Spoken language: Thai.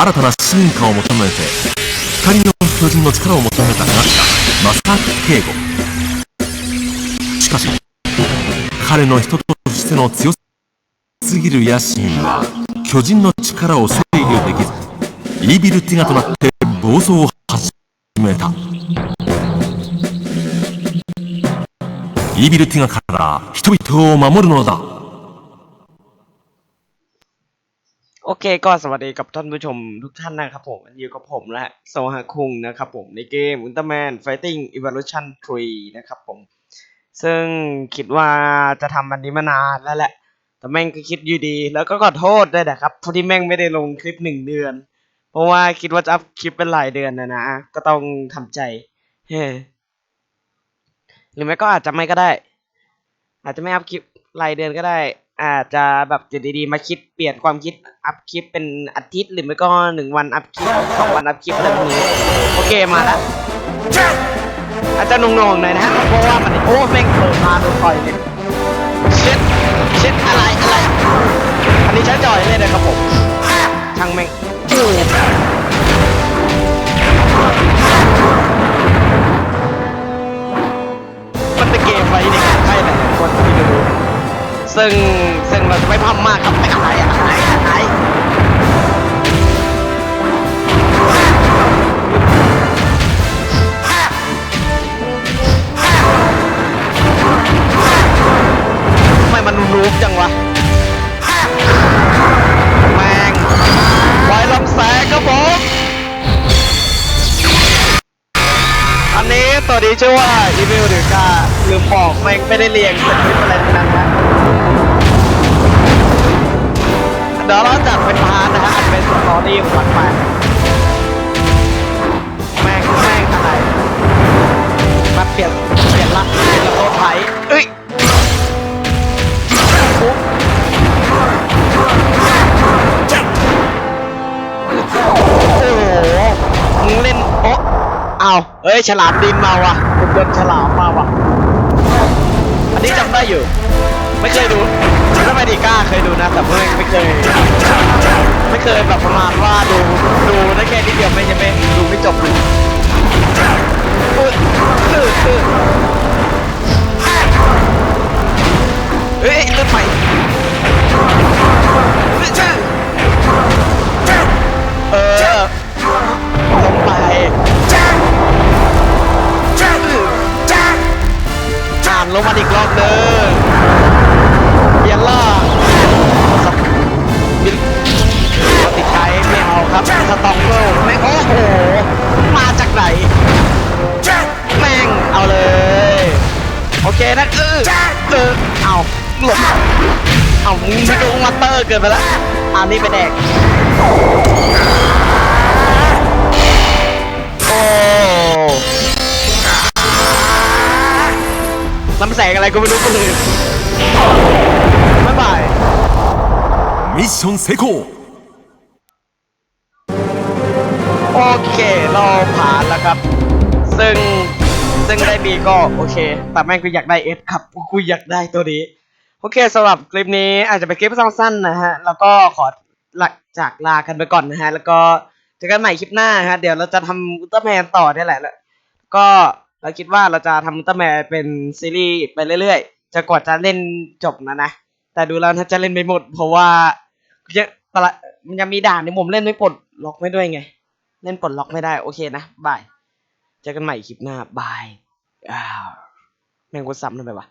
新たな進化を求めて光の巨人の力を求めたナシカマスターケイゴ。しかし彼の人としての強すぎる野心は巨人の力を制御できずイービルティガとなって暴走を始めた。イービルティガから人々を守るのだ。 โอเคก็สวัสดีกับท่านผู้ชมทุกท่านนะครับผมอยู่กับผมนะฮะโซฮาคุงนะครับผมในเกม Ultraman Fighting Evolution 3 นะครับผม ซึ่งคิดว่าจะทำอันนี้มานานแล้วแหละ แต่แม่งก็คิดอยู่ดี แล้วก็ขอโทษด้วยนะครับเพราะที่แม่งไม่ได้ลงคลิปหนึ่งเดือน เพราะว่าคิดว่าจะอัพคลิปเป็นหลายเดือนนะนะ ก็ต้องทำใจเฮ้หรือไม่ก็อาจจะไม่ก็ได้ อาจจะไม่อัพคลิปรายเดือนก็ได้ อาจจะแบบอยู่ดีๆมาคิดเปลี่ยนความคิดอัพคลิปเป็นอาทิตย์หรือไม่ก็หนึ่งวันอัพคลิปสองวันอัพคลิปอะไรพวกนี้โอเคมาแล้วอาจจะงงๆหน่อยนะฮะเพราะว่ามันโอ้แม่งเปิดมาโดนต่อยเลยเช็ดเช็ดอะไรอะไรอันนี้ใช้จอยเลยนะครับผมช่างแม่ง ซึ่งซึ่งเราจะไม่พัมมากกับไปอะไรอะไรอะไรทำไมมันรูปจังวะแมงไวลำแสงครับผมอันนี้ตัวนี้ชื่อว่าอีเมลหรือกาลืมบอกแม่งไม่ได้เรียงสคริปต์อะไรทั้งนั้นนะ เดี๋ยวเราจัดเป็นพาร์ทนะฮะอันเป็นสตอรี่ของมันไปแม่งแม่งอะไรมาเปลี่ยนเปลี่ยนละเปลี่ยนละโทษไทยเอ้ยปุ๊บโอ้โหมึงเล่นโอ๊ะเอาวเฮ้ยฉลามดินมาว่ะผมโดนฉลามมาว่ะอันนี้จำได้อยู่ ไม่เคยดูถ้าไมดีกล้าเคยดูนะ แต่ไม่ไม่เคย ไม่เคยแบบประมาณว่าดู หลบเอามึงไม่ดูมาเตอร์เกินไปแล้วอันนี้ไปแดก โอ้ลำแสงอะไรก็ไม่รู้คนอื่นบ๊ายบาย ミッション成功 โอเค เราผ่านแล้วครับ ซึ่ง ซึ่งได้บีก็โอเค แต่แม่งกูอยากได้เอสครับ กูอยากได้ตัวนี้ โอเคสำหรับคลิปนี้อาจจะเป็นคลิปสั้นๆนะฮะ แล้วก็ขอหลักจากลากันไปก่อนนะฮะ แล้วก็เจอกันใหม่คลิปหน้าฮะ เดี๋ยวเราจะทำอุลตร้าแมนต่อเนี่ยแหละแล้วก็เราคิดว่าเราจะทำอุลตร้าแมนเป็นซีรีส์ไปเรื่อยๆจะกว่าจะเล่นจบนะนะ แต่ดูแล้วน่าจะเล่นไม่หมด เพราะว่าจะตละมันยังมีด่านที่ผมเล่นไม่ปลดล็อกไม่ด้วยไง เล่นปลดล็อกไม่ได้โอเคนะบายเจอกันใหม่คลิปหน้าบายอ้าวแม่งกูซ้ำทำไมวะ